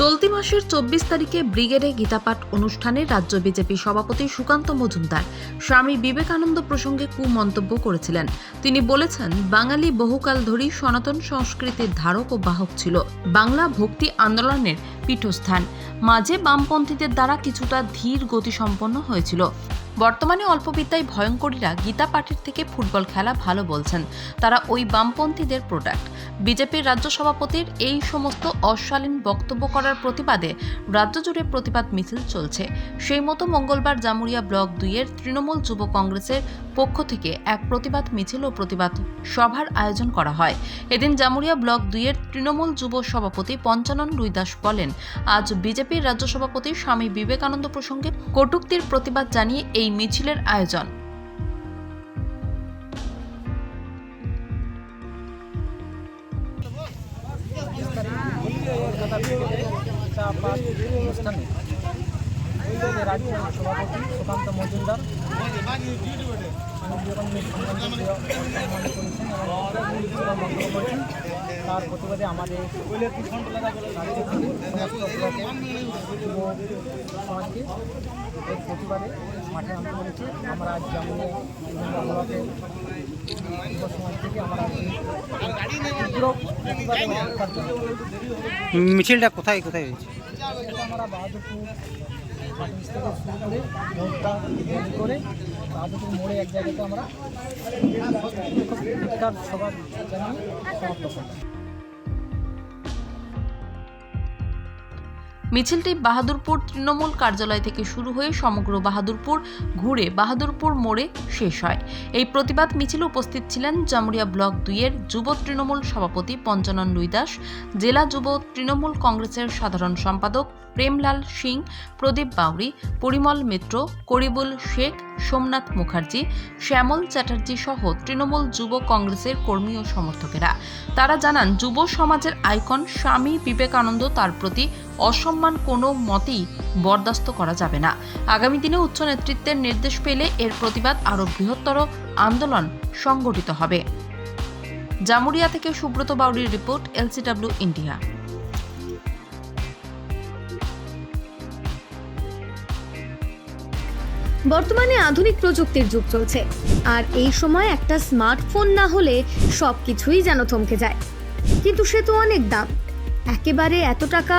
চলতি মাসের চব্বিশ তারিখে ব্রিগেডে গীতাপাঠ অনুষ্ঠানে রাজ্য বিজেপি সভাপতি সুকান্ত মজুমদার স্বামী বিবেকানন্দ প্রসঙ্গে কুমন্তব্য করেছিলেন। তিনি বলেছেন, বাঙালি বহুকাল ধরেই সনাতন সংস্কৃতির ধারক ও বাহক ছিল। বাংলা ভক্তি আন্দোলনের পীঠস্থান। মাঝে বামপন্থীদের দ্বারা কিছুটা ধীর গতিসম্পন্ন হয়েছিল। বর্তমানে অল্পবিদ্যায় ভয়ঙ্করীরা গীতা পাঠের থেকে ফুটবল খেলা ভালো বলছেন। তারা ওই বামপন্থীদের প্রোডাক্ট বিজেপির রাজ্য সভাপতির এই সমস্ত অশালীন বক্তব্য করার প্রতিবাদে রাজ্য জুড়ে প্রতিবাদ মিছিল চলছে। সেই মতো মঙ্গলবার জামুরিয়া ব্লক দুইয়ের তৃণমূল যুব কংগ্রেসের পক্ষ থেকে এক প্রতিবাদ মিছিল ও প্রতিবাদ সভার আয়োজন করা হয়। এদিন জামুরিয়া ব্লক দুইয়ের তৃণমূল যুব সভাপতি পঞ্চানন রুইদাস বলেন, আজ বিজেপির রাজ্য সভাপতি স্বামী বিবেকানন্দ প্রসঙ্গে কটূক্তির প্রতিবাদ জানিয়ে এই মিছিলের আয়োজন। চাপাত অনুষ্ঠানে বিজেপি রাজ্য সভাপতি সুকান্ত মজুমদার তার প্রতিবাদে আমাদের সমাজকে প্রতিবাদে মাঠে আনতে বলেছে আমরা আজ যুব সমাজ থেকে আমরা তীব্র। মিছিলটা কোথায় কোথায় হয়েছে? আমরা বাহাদুরপুর শুরু করে বাহাদুরপুর মোড়ে এক জায়গাতে আমরা সভা জানিয়ে সমাপ্ত করলাম। মিছিলটি বাহাদুরপুর তৃণমূল কার্যালয় থেকে শুরু হয়ে সমগ্র বাহাদুরপুর ঘুরে বাহাদুরপুর মোড়ে শেষ হয়। এই প্রতিবাদ মিছিলে উপস্থিত ছিলেন জামুরিয়া ব্লক দুইয়ের যুব তৃণমূল সভাপতি পঞ্চানন রুইদাস জেলা যুব তৃণমূল কংগ্রেসের সাধারণ সম্পাদক প্রেমলাল সিং, প্রদীপ বাউরি, পরিমল মিত্র, করিবুল শেখ, সোমনাথ মুখার্জি, শ্যামল চ্যাটার্জি সহ তৃণমূল যুব কংগ্রেসের কর্মী ও সমর্থকেরা। তারা জানান, যুব সমাজের আইকন স্বামী বিবেকানন্দ তার প্রতি অসম্মান কোনো মতেই বরদাস্ত করা যাবে না। আগামী দিনে উচ্চ নেতৃত্বের নির্দেশ পেলে এর প্রতিবাদ আরও বৃহত্তর আন্দোলন সংগঠিত হবে। জামুরিয়া থেকে সুব্রত বাউরির রিপোর্ট, এলসিডব্লিউ ইন্ডিয়া। বর্তমানে আধুনিক প্রযুক্তির যুগ চলছে। আর এই সময় একটা স্মার্টফোন না হলে সব কিছুই যেন থমকে যায়। কিন্তু সে তো অনেক দাম। একেবারে এত টাকা